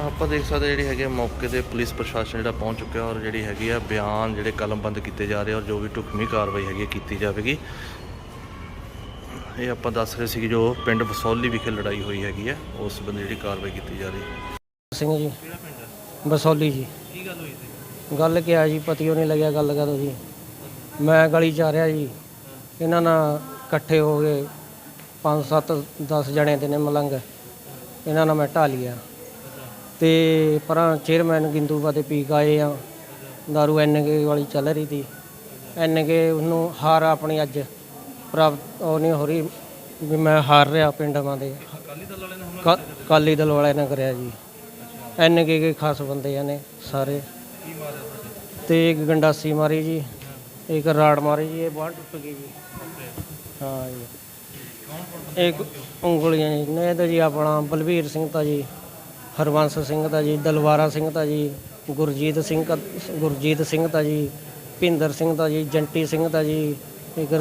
ਆਪਾਂ ਦੇਖ ਸਕਦੇ ਜਿਹੜੀ ਹੈਗੀ ਆ ਮੌਕੇ ਤੇ ਪੁਲਿਸ ਪ੍ਰਸ਼ਾਸਨ ਜਿਹੜਾ ਪਹੁੰਚ ਚੁੱਕਿਆ ਔਰ ਜਿਹੜੀ ਹੈਗੀ ਆ ਬਿਆਨ ਜਿਹੜੇ ਕਲਮਬੰਦ ਕੀਤੇ ਜਾ ਰਹੇ ਔਰ ਜੋ ਵੀ ਢੁਕਵੀਂ ਕਾਰਵਾਈ ਹੈਗੀ ਕੀਤੀ ਜਾਵੇਗੀ। ਇਹ ਆਪਾਂ ਦੱਸ ਰਹੇ ਸੀ ਕਿ ਜੋ ਪਿੰਡ ਬਸੌਲੀ ਵਿਖੇ ਲੜਾਈ ਹੋਈ ਹੈਗੀ ਆ, ਉਸ ਬੰਦੇ ਜਿਹੜੀ ਕਾਰਵਾਈ ਕੀਤੀ ਜਾ ਰਹੀ ਸਿੰਘ ਜੀ। ਬਸੌਲੀ ਜੀ। ਕੀ ਗੱਲ ਹੋਈ ਸੀ ਗੱਲ ਕੀ ਆ ਜੀ ਪਤੀਓ ਨਹੀਂ ਲੱਗਿਆ ਗੱਲ ਕਦੋਂ ਜੀ ਮੈਂ ਗਲੀ ਚ ਆ ਰਿਹਾ ਜੀ। ਇਹਨਾਂ ਨਾਲ ਇਕੱਠੇ ਹੋ ਗਏ 5 7 10 ਜਣੇ ਦੇ ਨੇ ਮਲੰਗ। ਇਹਨਾਂ ਨਾਲ ਮੈਂ ਢਾ ਲਿਆ। ਤੇ ਪਰਾਂ ਚੇਅਰਮੈਨ ਗਿੰਦੂਬਾ ਦੇ ਪੀ ਗਏ ਆ। ਦਾਰੂ ਐਨਕੇ ਵਾਲੀ ਚੱਲ ਰਹੀ ਸੀ। ਐਨਕੇ ਉਹਨੂੰ ਹਾਰ ਆਪਣੀ ਅੱਜ ਪ੍ਰਾਪਤ ਉਹ ਨਹੀਂ ਹੋ ਰਹੀ ਵੀ ਮੈਂ ਹਾਰ ਰਿਹਾ ਪਿੰਡਾਂ ਦੇ। ਕਾ- ਅਕਾਲੀ ਦਲ ਵਾਲਿਆਂ ਨੇ ਕਰਿਆ ਜੀ। ਐਨਕੇ ਕੇ ਖਾਸ ਬੰਦੇ ਆ ਨੇ ਸਾਰੇ। ਤੇ ਇੱਕ ਗੰਡਾਸੀ ਮਾਰੀ ਜੀ, ਇੱਕ ਰਾੜ ਮਾਰੀ ਜੀ, ਇਹ ਬਾਂਹ ਟੁੱਟ ਗਈ ਜੀ। ਹਾਂ ਜੀ। ਇੱਕ ਉਂਗਲੀਆਂ ਜੀ ਨੇ ਤਾਂ ਜੀ ਆਪਣਾ ਬਲਵੀਰ ਸਿੰਘ ਤਾਂ ਜੀ ਹਰਵੰਸ ਸਿੰਘ ਤਾਂ ਜੀ ਦਲਵਾਰਾ ਸਿੰਘ ਤਾਂ ਜੀ ਗੁਰਜੀਤ ਸਿੰਘ ਗੁਰਜੀਤ ਸਿੰਘ ਤਾਂ ਜੀ ਭਿੰਦਰ ਸਿੰਘ ਤਾਂ ਜੀ ਜੰਟੀ ਸਿੰਘ ਤਾਂ ਜੀ ਇੱਕ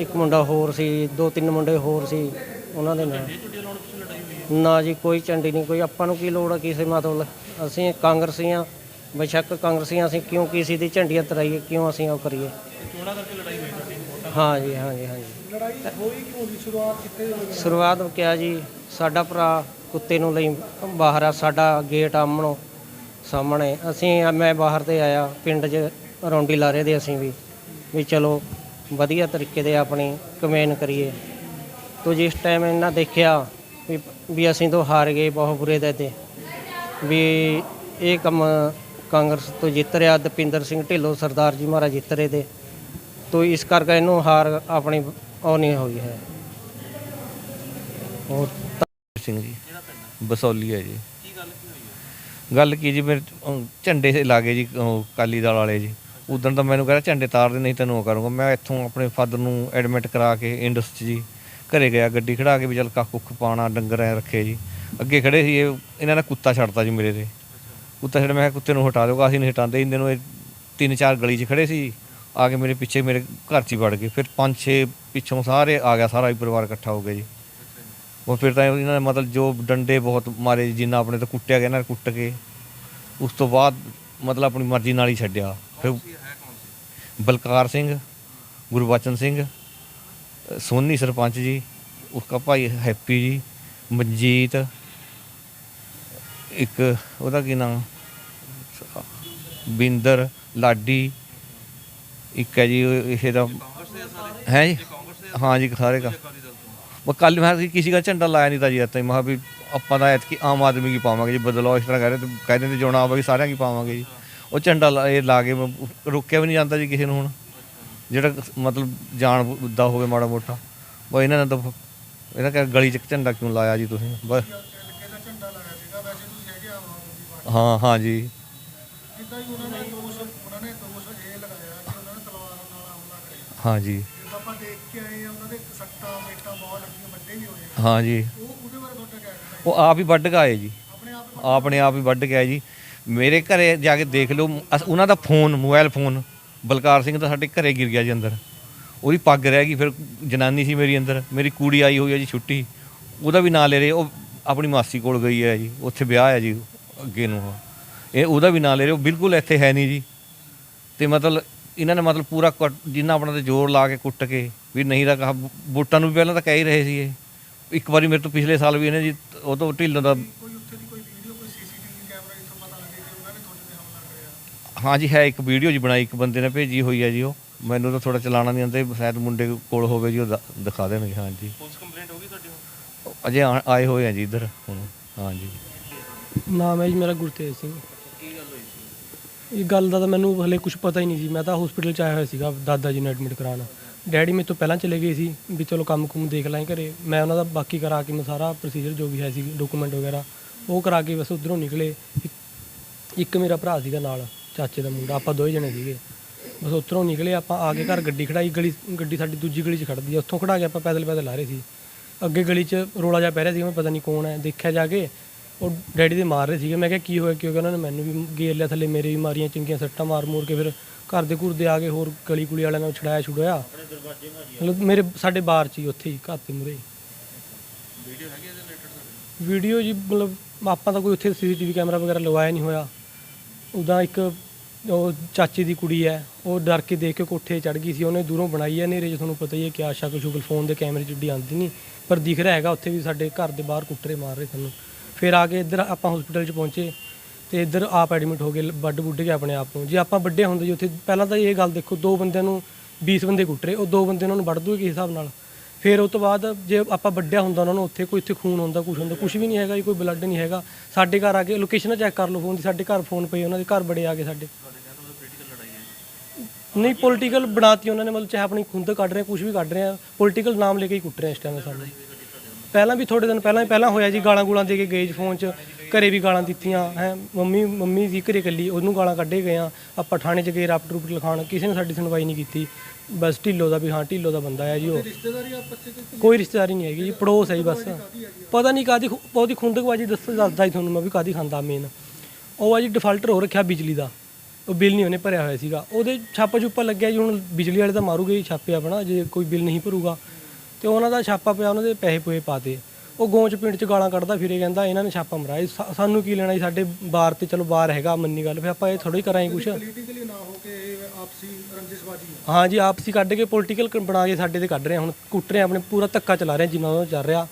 ਇੱਕ ਮੁੰਡਾ ਹੋਰ ਸੀ ਦੋ ਤਿੰਨ ਮੁੰਡੇ ਹੋਰ ਸੀ ਉਹਨਾਂ ਦੇ ਨਾਲ ਨਾ ਜੀ ਕੋਈ ਝੰਡੀ ਨਹੀਂ ਕੋਈ ਆਪਾਂ ਨੂੰ ਕੀ ਲੋੜ ਆ ਕਿਸੇ ਮਤਲਬ? ਅਸੀਂ ਕਾਂਗਰਸੀ ਆ ਬੇਸ਼ੱਕ ਕਾਂਗਰਸੀ ਹਾਂ, ਅਸੀਂ ਕਿਉਂ ਕਿਸੇ ਦੀ ਝੰਡੀਆਂ ਤਰਾਈਏ ਕਿਉਂ ਅਸੀਂ ਉਹ ਕਰੀਏ? ਚੋਣਾਂ ਕਰਕੇ ਲੜਾਈ ਹੋਈ ਹਾਂ ਜੀ ਹਾਂ ਜੀ ਹਾਂ ਜੀ। ਲੜਾਈ ਹੋਈ ਕਿਉਂ ਦੀ ਸ਼ੁਰੂਆਤ ਕਿੱਥੇ ਸ਼ੁਰੂਆਤ ਕਿਹਾ ਜੀ? ਸਾਡਾ ਭਰਾ ਕੁੱਤੇ ਨੂੰ ਲਈ ਬਾਹਰ ਆ, ਸਾਡਾ ਗੇਟ ਆਮਣੋ ਸਾਹਮਣੇ। ਅਸੀਂ ਮੈਂ ਬਾਹਰ ਤੇ ਆਇਆ, ਪਿੰਡ 'ਚ ਰੌਂਡੀ ਲਾ ਰਹੇ ਦੇ ਅਸੀਂ ਵੀ ਵੀ ਚਲੋ ਵਧੀਆ ਤਰੀਕੇ ਦੇ ਆਪਣੀ ਕਮੇਨ ਕਰੀਏ। ਤੋ ਜਿਸ ਟਾਈਮ ਇਹਨਾਂ ਦੇਖਿਆ ਵੀ ਵੀ ਅਸੀਂ ਤੋਂ ਹਾਰ ਗਏ ਬਹੁਤ ਬੁਰੇ ਦੇ ਤੇ। ਵੀ ਇਹ ਕੰਮ ਕਾਂਗਰਸ ਤੋਂ ਜਿੱਤ ਰਿਹਾ, ਦਪਿੰਦਰ ਸਿੰਘ ਢਿੱਲੋਂ ਸਰਦਾਰ ਜੀ ਮਹਾਰਾਜ ਜਿੱਤ ਰਹੇ ਤੇ। ਤੋ ਇਸ ਕਰਕੇ ਇਹਨੂੰ ਹਾਰ ਆਪਣੀ ਉਹ ਨਹੀਂ ਹੋਈ ਹੈ। ਹੋਰ ਸਿੰਘ ਜੀ, ਬਸੌਲੀ ਹੈ ਜੀ। ਗੱਲ ਕੀ ਜੀ, ਮੇਰੇ ਅਹ, ਝੰਡੇ ਸੇ ਲਾਗੇ ਜੀ ਉਹ ਕਾਲੀ ਦਲ ਵਾਲੇ ਜੀ। ਉਦੋਂ ਤਾਂ ਮੈਨੂੰ ਕਹਿੰਦਾ ਝੰਡੇ ਤਾਰ ਦੇ, ਨਹੀਂ ਤੈਨੂੰ ਉਹ ਕਰੂੰਗਾ। ਮੈਂ ਇੱਥੋਂ ਆਪਣੇ ਫਾਦਰ ਨੂੰ ਐਡਮਿਟ ਕਰਾ ਕੇ ਇੰਡਸ 'ਚ ਜੀ, ਘਰੇ ਗਿਆ, ਗੱਡੀ ਖੜਾ ਕੇ ਵੀ ਚੱਲ ਕੱਖ ਕੁੱਖ ਪਾਣਾ ਡੰਗਰ ਐ ਰੱਖੇ ਜੀ। ਅੱਗੇ ਖੜੇ ਸੀ, ਇਹ, ਇਹਨਾਂ ਨੇ ਕੁੱਤਾ ਛੱਡਤਾ ਜੀ ਮੇਰੇ ਤੇ। ਕੁੱਤਾ ਛੱਡ, ਮੈਂ ਕਿਹਾ ਕੁੱਤੇ ਨੂੰ ਹਟਾ ਦਿਓ ਅਸੀਂ ਨਹੀਂ ਹਟਾਉਂਦੇ? ਇਹਨਾਂ ਨੂੰ ਇਹ ਤਿੰਨ ਚਾਰ ਗਲੀ 'ਚ ਖੜੇ ਸੀ। ਆ ਕੇ ਮੇਰੇ ਪਿੱਛੇ ਮੇਰੇ ਘਰ 'ਚ ਹੀ ਵੜ ਗਏ। ਫਿਰ ਪੰਜ ਛੇ ਪਿੱਛੋਂ ਸਾਰੇ ਆ ਗਿਆ, ਸਾਰਾ ਹੀ ਪਰਿਵਾਰ ਇਕੱਠਾ ਹੋ ਗਿਆ ਜੀ। ਉਹ ਫਿਰ ਤਾਂ ਇਹਨਾਂ ਨੇ ਮਤਲਬ ਜੋ ਡੰਡੇ ਬਹੁਤ ਮਾਰੇ ਜਿੰਨਾ ਆਪਣੇ ਤੋਂ ਕੁੱਟਿਆ ਗਿਆ ਇਹਨਾਂ ਨੇ ਕੁੱਟ ਕੇ ਉਸ ਤੋਂ ਬਾਅਦ ਮਤਲਬ ਆਪਣੀ ਮਰਜ਼ੀ ਨਾਲ ਹੀ ਛੱਡਿਆ। ਫਿਰ ਬਲਕਾਰ ਸਿੰਘ ਗੁਰਬਚਨ ਸਿੰਘ ਸੋਨੀ ਸਰਪੰਚ ਜੀ ਉਸਕਾ ਭਾਈ ਹੈਪੀ ਜੀ ਮਨਜੀਤ ਇੱਕ ਉਹਦਾ ਕੀ ਨਾਮ? ਬਿੰਦਰ ਲਾਡੀ ਇੱਕ ਹੈ ਜੀ ਇਹ ਦਾ ਹੈ ਜੀ? ਹਾਂ ਜੀ ਸਾਰੇ ਕਾ ਉਹ ਕੱਲ ਮੈਂ ਕਿਹਾ ਕਿਸੇ ਦਾ ਝੰਡਾ ਲਾਇਆ ਨਹੀਂ ਤਾਂ ਜੀ ਇੱਥੇ। ਮੈਂ ਕਿਹਾ ਵੀ ਆਪਾਂ ਤਾਂ ਐਤਕੀ ਆਮ ਆਦਮੀ ਕੀ ਪਾਵਾਂਗੇ ਜੀ? ਬਦਲਾਅ ਇਸ ਤਰ੍ਹਾਂ ਕਹਿ ਰਹੇ ਤੇ ਕਹਿ ਦਿੰਦੇ ਚੋਣਾਂ ਆਵਾਂਗੇ ਸਾਰਿਆਂ ਕੀ ਪਾਵਾਂਗੇ ਜੀ। ਉਹ ਝੰਡਾ ਲਾ- ਇਹ ਲਾ ਕੇ ਮੈਂ ਰੋਕਿਆ ਵੀ ਨਹੀਂ ਜਾਂਦਾ ਜੀ ਕਿਸੇ ਨੂੰ ਹੁਣ। ਜਿਹੜਾ ਮਤਲਬ ਜਾਣ ਦਾ ਹੋਵੇ ਮਾੜਾ ਮੋਟਾ। ਬਸ ਇਹਨਾਂ ਨੇ ਤਾਂ ਇਹਨਾਂ ਕਹ ਗਲੀ 'ਚ ਝੰਡਾ ਕਿਉਂ ਲਾਇਆ ਜੀ ਤੁਸੀਂ? ਬਸ। ਹਾਂ ਹਾਂ ਜੀ। ਜਿੱਦਾਂ ਹੀ ਉਹਨਾਂ ਨੇ ਦੋਸ਼ ਉਹਨਾਂ ਨੇ ਦੋਸ਼ ਇਹ ਲਗਾਇਆ ਕਿ ਉਹਨਾਂ ਨੇ ਤਲਵਾਰਾਂ ਨਾਲ ਹਮਲਾ ਕਰਿਆ। ਹਾਂ ਜੀ। ਆਪਾਂ ਦੇਖ ਕੇ ਆਏ ਆ ਉਹਨਾਂ ਦੇ ਸੱਟਾਂ ਮੇਟਾਂ ਬਹੁਤ ਲੱਗੀਆਂ ਵੱਡੇ ਵੀ ਹੋਏ ਆ। ਹਾਂ ਜੀ। ਉਹ ਉਹਦੇ ਬਾਰੇ ਤੁਹਾਡਾ ਕਿਆ ਕਹਿਣਾ ਹੈ ਉਹ ਆਪ ਹੀ ਵੱਢ ਕੇ ਆਏ ਜੀ। ਆਪਣੇ ਆਪ ਆਪਣੇ ਆਪ ਹੀ ਵੱਢ ਕੇ ਆਏ ਜੀ। ਮੇਰੇ ਘਰੇ ਜਾ ਕੇ ਦੇਖ ਲਓ ਅਸ- ਉਹਨਾਂ ਦਾ phone mobile phone Balkar Singh ਦਾ ਸਾਡੇ ਘਰੇ ਗਿਰ ਗਿਆ ਜੀ ਅੰਦਰ। ਉਹਦੀ ਪੱਗ ਰਹਿ ਗਈ ਫਿਰ ਜਨਾਨੀ ਸੀ ਮੇਰੀ ਅੰਦਰ। ਮੇਰੀ ਕੁੜੀ ਆਈ ਹੋਈ ਹੈ ਜੀ ਛੁੱਟੀ। ਉਹਦਾ ਵੀ ਨਾਂ ਲੈ ਰਹੇ ਉਹ ਆਪਣੀ ਮਾਸੀ ਕੋਲ ਗਈ ਹੈ ਜੀ। ਉੱਥੇ ਵਿਆਹ ਹੈ ਜੀ ਅੱਗੇ ਨੂੰ ਉਹ। ਇਹ ਉਹਦਾ ਵੀ ਨਾਂ ਲੈ ਰਹੇ ਉਹ ਬਿਲਕੁਲ ਇੱਥੇ ਹੈ ਨਹੀਂ ਜੀ। ਤੇ ਮਤਲਬ ਇਹਨਾਂ ਨੇ ਮਤਲਬ ਪੂਰਾ ਕੁੱਟ- ਜਿੰਨਾ ਆਪਣਾ ਤੇ ਜ਼ੋਰ ਲਾ ਕੇ ਕੁੱਟ ਕੇ ਵੀ ਨਹੀਂ ਤਾਂ ਕਹਾ ਵੋਟਾਂ ਨੂੰ ਵੀ ਪਹਿਲਾਂ ਤਾਂ ਕਹਿ ਹੀ ਰਹੇ ਸੀ ਇਹ ਇੱਕ ਵਾਰੀ ਮੇਰੇ ਤੋਂ ਪਿਛਲੇ ਸਾਲ ਵੀ ਇਹਨੇ ਜੀ ਉਹ ਤੋਂ ਢਿੱਲੋਂ ਦਾ ਕੋਈ ਉੱਥੇ ਦੀ ਕੋਈ ਵੀਡੀਓ ਕੋਈ ਸੀਸੀਟੀਵੀ ਕੈਮਰਾ ਇੱਥੋਂ ਪਤਾ ਲੱਗੇ ਕਿ ਉਹਨਾਂ ਨੇ ਤੁਹਾਡੇ ਤੇ ਹਮਲਾ ਕਰਿਆ ਹਾਂ ਜੀ ਹੈ ਇੱਕ ਵੀਡੀਓ ਜੀ ਬਣਾਈ ਇੱਕ ਬੰਦੇ ਨੇ ਭੇਜੀ ਹੋਈ ਹੈ ਜੀ ਉਹ। ਮੈਨੂੰ ਤਾਂ ਥੋੜਾ ਚਲਾਣਾ ਨਹੀਂ ਆਉਂਦਾ ਸ਼ਾਇਦ ਮੁੰਡੇ ਕੋਲ ਹੋਵੇ ਜੀ ਉਹ ਦ- ਦਿਖਾ ਦੇਣਗੇ ਹਾਂ ਜੀ। ਪੁਲਿਸ ਕੰਪਲੇਂਟ ਹੋ ਗਈ ਤੁਹਾਡੀ ਹੁਣ? ਅਜੇ ਆ- ਆਏ ਹੋਏ ਆ ਜੀ ਇੱਧਰ ਹੁਣ ਹਾਂ ਜੀ। ਨਾਮ ਹੈ ਜੀ ਮੇਰਾ ਗੁਰਤੇਜ ਸਿੰਘ। ਇਹ ਗੱਲ ਦਾ ਤਾਂ ਮੈਨੂੰ ਹਲੇ ਕੁਝ ਪਤਾ ਹੀ ਨਹੀਂ ਸੀ। ਮੈਂ ਤਾਂ ਹਸਪੀਟਲ ਚ ਆਇਆ ਹੋਇਆ ਸੀਗਾ, ਦਾਦਾ ਜੀ ਨੂੰ ਐਡਮਿਟ ਕਰਾਉਣ। ਡੈਡੀ ਮੇਰੇ ਤੋਂ ਪਹਿਲਾਂ ਚਲੇ ਗਏ ਸੀ ਵੀ ਚਲੋ ਕੰਮ ਕੁਮ ਦੇਖ ਲਾਂ ਘਰੇ। ਮੈਂ ਉਹਨਾਂ ਦਾ ਬਾਕੀ ਕਰਾ ਕੇ ਮੈਂ ਸਾਰਾ ਪ੍ਰੋਸੀਜਰ ਜੋ ਵੀ ਹੈ ਸੀ ਡਾਕੂਮੈਂਟ ਵਗੈਰਾ, ਉਹ ਕਰਾ ਕੇ ਬਸ ਉਧਰੋਂ ਨਿਕਲੇ। ਇੱਕ- ਇੱਕ ਮੇਰਾ ਭਰਾ ਸੀਗਾ ਨਾਲ, ਚਾਚੇ ਦਾ ਮੁੰਡਾ, ਆਪਾਂ ਦੋਵੇਂ ਜਣੇ ਸੀਗੇ। ਬਸ ਉੱਧਰੋਂ ਨਿਕਲੇ, ਆਪਾਂ ਆ ਕੇ ਘਰ ਗੱਡੀ ਖੜਾਈ, ਗਲੀ, ਗੱਡੀ ਸਾਡੀ ਦੂਜੀ ਗਲੀ 'ਚ ਖੜਦੀ ਆ। ਉੱਥੋਂ ਖੜਾ ਕੇ ਆਪਾਂ ਪੈਦਲ ਪੈਦਲ ਆ ਰਹੇ ਸੀ। ਅੱਗੇ ਗਲੀ 'ਚ ਰੋਲਾ ਜਾ ਪੈ ਰਿਹਾ ਸੀ ਮੈਂ ਪਤਾ ਨਹੀਂ ਕੌਣ ਹੈ, ਦੇਖਿਆ ਜਾ ਕੇ। ਉਹ ਡੈਡੀ ਦੇ ਮਾਰ ਰਹੇ ਸੀਗੇ। ਮੈਂ ਕਿਹਾ ਕੀ ਹੋਇਆ ਕਿਉਂਕਿ ਉਹਨਾਂ ਨੇ ਮੈਨੂੰ ਵੀ ਗੇਰ ਲਿਆ ਥੱਲੇ ਮੇਰੇ ਵੀ ਮਾਰੀਆਂ ਚੰਗੀਆਂ ਸੱਟਾਂ ਮਾਰ ਮੂਰ ਕੇ। ਫਿਰ ਘਰ ਦੇ ਘੁਰ ਦੇ ਆ ਕੇ ਹੋਰ ਗਲੀ ਕੁਲੀ ਵਾਲਿਆਂ ਨਾਲ ਛੜਾਇਆ ਛੁੜਾਇਆ ਮਤਲਬ ਮੇਰੇ ਸਾਡੇ ਬਾਹਰ ਚ ਹੀ ਉੱਥੇ ਹੀ ਘਰ ਦੇ ਮੂਹਰੇ ਵੀਡੀਓ ਹੈਗੀ ਇਹਦੇ ਰਿਲੇਟਡ ਵੀਡੀਓ ਜੀ ਮਤਲਬ ਆਪਾਂ ਤਾਂ ਕੋਈ ਉੱਥੇ ਸੀਸੀਟੀਵੀ ਕੈਮਰਾ ਵਗੈਰਾ ਲਵਾਇਆ ਨਹੀਂ ਹੋਇਆ। ਉਹਦਾ ਇੱਕ ਉਹ ਚਾਚੇ ਦੀ ਕੁੜੀ ਹੈ ਉਹ ਡਰ ਕੇ ਦੇਖ ਕੇ ਕੋਠੇ ਚੜ ਗਈ ਸੀ। ਉਹਨੇ ਦੂਰੋਂ ਬਣਾਈ ਹੈ ਨੇਰੇ 'ਚ ਤੁਹਾਨੂੰ ਪਤਾ ਹੀ ਹੈ ਕਿ ਸ਼ਕਲ ਸ਼ੁਕਲ ਫੋਨ ਦੇ ਕੈਮਰੇ 'ਚ ਏਡੀ ਆਉਂਦੀ ਨਹੀਂ। ਪਰ ਦਿਖ ਰਿਹਾ ਹੈਗਾ ਉੱਥੇ ਵੀ ਸਾਡੇ ਘਰ ਦੇ ਬਾਹਰ ਕੁੱਟਰੇ ਮਾਰ ਰਹੇ ਸਾਨੂੰ। ਫਿਰ ਆ ਕੇ ਇੱਧਰ ਆਪਾਂ ਹਸਪੀਟਲ 'ਚ ਪਹੁੰਚੇ ਤੇ ਇੱਧਰ ਆਪ ਐਡਮਿਟ ਹੋ ਗਏ, ਵੱਡ ਬੁੱਢ ਕੇ ਆਪਣੇ ਆਪ ਨੂੰ। ਜੇ ਆਪਾਂ ਵੱਡੇ ਹੁੰਦੇ ਜੀ, ਉੱਥੇ ਪਹਿਲਾਂ ਤਾਂ ਇਹ ਗੱਲ ਦੇਖੋ, ਦੋ ਬੰਦਿਆਂ ਨੂੰ 20 ਬੰਦੇ ਕੁੱਟ ਰਹੇ, ਉਹ ਦੋ ਬੰਦੇ ਉਹਨਾਂ ਨੂੰ ਵੱਢ ਦੂਗੇ ਕਿਸ ਹਿਸਾਬ ਨਾਲ। ਫਿਰ ਉਸ ਤੋਂ ਬਾਅਦ ਜੇ ਆਪਾਂ ਵੱਡਿਆ ਹੁੰਦਾ ਉਹਨਾਂ ਨੂੰ, ਉੱਥੇ ਕੋਈ ਇੱਥੇ ਖੂਨ ਹੁੰਦਾ ਕੁਝ ਹੁੰਦਾ ਕੁਝ ਵੀ ਨਹੀਂ ਹੈਗਾ ਜੀ, ਕੋਈ ਬਲੱਡ ਨਹੀਂ ਹੈਗਾ। ਸਾਡੇ ਘਰ ਆ ਕੇ ਲੋਕੇਸ਼ਨ ਚੈੱਕ ਕਰ ਲਓ ਫੋਨ ਦੀ, ਸਾਡੇ ਘਰ ਫੋਨ ਪਏ ਉਹਨਾਂ ਦੇ, ਘਰ ਬੜੇ ਆ ਗਏ ਸਾਡੇ। ਨਹੀਂ ਪੋਲੀਟੀਕਲ ਬਣਾਤੀ ਉਹਨਾਂ ਨੇ, ਮਤਲਬ ਚਾਹੇ ਆਪਣੀ ਖੁੰਦ ਕੱਢ ਰਹੇ ਕੁਝ ਵੀ ਕੱਢ ਰਹੇ ਆ ਪੋਲੀਟੀਕਲ ਨਾਮ ਲੈ ਕੇ ਹੀ ਕੁੱਟ ਰਹੇ ਇਸ ਟਾਈਮ ਸਾਨੂੰ। ਪਹਿਲਾਂ ਵੀ ਥੋੜੇ ਦਿਨ ਪਹਿਲਾਂ ਪਹਿਲਾਂ ਹੋਇਆ ਜੀ ਗਾਲਾਂ ਗੂਲਾਂ ਦੇ ਕੇ ਗਏ ਜੀ ਫੋਨ 'ਚ। ਘਰੇ ਵੀ ਗਾਲਾਂ ਦਿੱਤੀਆਂ ਹੈ। ਮੰਮੀ ਮੰਮੀ ਸੀ ਘਰੇ ਇਕੱਲੀ ਉਹਨੂੰ ਗਾਲਾਂ ਕੱਢੇ ਗਏ ਆ। ਆਪਾਂ ਥਾਣੇ 'ਚ ਗਏ ਰਾਪਟ ਰੂਪਟ ਲਿਖਾਉਣ ਕਿਸੇ ਨੇ ਸਾਡੀ ਸੁਣਵਾਈ ਨਹੀਂ ਕੀਤੀ। ਬਸ ਢਿੱਲੋ ਦਾ ਵੀ ਹਾਂ ਢਿੱਲੋ ਦਾ ਬੰਦਾ ਹੈ ਜੀ ਉਹ। ਕੋਈ ਰਿਸ਼ਤੇਦਾਰੀ ਨਹੀਂ ਹੈਗੀ ਜੀ ਪੜੋਸ ਹੈ ਜੀ ਬਸ। ਪਤਾ ਨਹੀਂ ਕਾਦੀ ਉਹਦੀ ਖੁੰਦਕਬਾਜੀ ਦੱਸ ਦੱਸਦਾ ਹੀ ਤੁਹਾਨੂੰ ਮੈਂ ਵੀ ਕਾਦੀ ਖਾਂਦਾ ਮੇਨ ਉਹ ਆ ਜੀ ਡਿਫਾਲਟਰ ਹੋ ਰੱਖਿਆ ਬਿਜਲੀ ਦਾ। ਉਹ ਬਿੱਲ ਨਹੀਂ ਉਹਨੇ ਭਰਿਆ ਹੋਇਆ ਸੀਗਾ। ਉਹਦੇ ਛਾਪਾ ਛੁਪਾ ਲੱਗਿਆ ਜੀ ਹੁਣ ਬਿਜਲੀ ਵਾਲੇ ਤਾਂ ਮਾਰੂਗੇ ਹੀ ਛਾਪੇ ਆਪਣਾ ਜੇ ਕੋਈ ਬਿੱਲ ਨਹੀਂ ਭਰੂਗਾ। ਤੇ ਉਹਨਾਂ ਦਾ ਛਾਪਾ ਪਿਆ ਉਹਨਾਂ ਦੇ ਪੈਸੇ ਪੂਏ ਪਾਤੇ। ਉਹ ਗੋਂਚ ਪਿੰਡ ਚ ਗਾਲਾਂ ਕੱਢਦਾ ਫਿਰੇ ਕਹਿੰਦਾ ਇਹਨਾਂ ਨੇ ਛਾਪਾ ਮਰਾਇਆ ਸਾ- ਸਾਨੂੰ ਕੀ ਲੈਣਾ ਜੀ? ਸਾਡੇ ਬਾਰ ਤੇ ਚਲੋ ਬਾਰ ਹੈਗਾ ਮੰਨੀ ਗੱਲ। ਫਿਰ ਆਪਾਂ ਇਹ ਥੋੜਾ ਹੀ ਕਰਾਂਗੇ ਕੁਛ। ਪੋਲੀਟੀਕਲੀ ਨਾ ਹੋ ਕੇ ਇਹ ਆਪਸੀ ਰੰਜਿਸ਼ਬਾਜੀ ਹੈ ਹਾਂ ਜੀ ਆਪਸੀ ਕੱਢ ਕੇ ਪੋਲੀਟੀਕਲ ਬਣਾ ਕੇ ਸਾਡੇ ਤੇ ਕੱਢ ਰਹੇ ਆ। ਹੁਣ ਕੁੱਟ ਰਹੇ ਆ ਆਪਣੇ ਪੂਰਾ ਧੱਕਾ ਚਲਾ ਰਹੇ ਆ ਜਿੰਨਾ ਉਹ ਚੱਲ ਰਿਹਾ।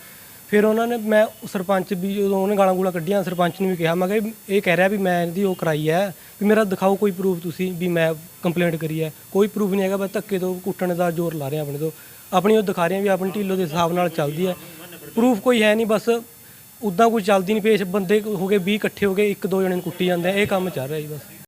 ਫਿਰ ਉਹਨਾਂ ਨੇ ਮੈਂ ਸਰਪੰਚ ਵੀ ਜਦੋਂ ਉਹਨੇ ਗਾਲਾਂ ਗੂਲਾਂ ਕੱਢੀਆਂ ਸਰਪੰਚ ਨੂੰ ਵੀ ਕਿਹਾ ਮੈਂ ਕਿਹਾ ਇਹ ਕਹਿ ਰਿਹਾ ਵੀ ਮੈਂ ਇਹਦੀ ਉਹ ਕਰਾਈ ਹੈ ਵੀ ਮੇਰਾ ਦਿਖਾਓ ਕੋਈ ਪ੍ਰੂਫ ਤੁਸੀਂ ਵੀ ਮੈਂ ਕੰਪਲੇਂਟ ਕਰੀ ਹੈ। ਕੋਈ ਪ੍ਰੂਫ ਨਹੀਂ ਹੈਗਾ ਬਸ ਧੱਕੇ ਤੋਂ ਕੁੱਟਣ ਦਾ ਜ਼ੋਰ ਲਾ ਰਹੇ ਆ ਆਪਣੇ ਤੋਂ। ਆਪਣੀ ਉਹ ਦਿਖਾ ਰਹੇ ਆ ਵੀ ਆਪਣੀ ਢੀਲੋ ਦੇ ਹਿਸਾਬ ਨਾਲ ਚੱਲਦੀ ਹੈ। ਪ੍ਰੂਫ ਕੋਈ ਹੈ ਨਹੀਂ, ਬਸ ਉਦਾਂ ਕੋਈ ਚੱਲਦੀ ਨਹੀਂ, ਪੇਸ਼ ਬੰਦੇ ਹੋ ਗਏ 20 ਇਕੱਠੇ ਹੋ ਗਏ, ਇੱਕ ਦੋ ਜਣੇ ਨੂੰ ਕੁੱਟੀ ਜਾਂਦੇ ਆ, ਇਹ ਕੰਮ ਚੱਲ ਰਿਹਾ ਜੀ ਬਸ।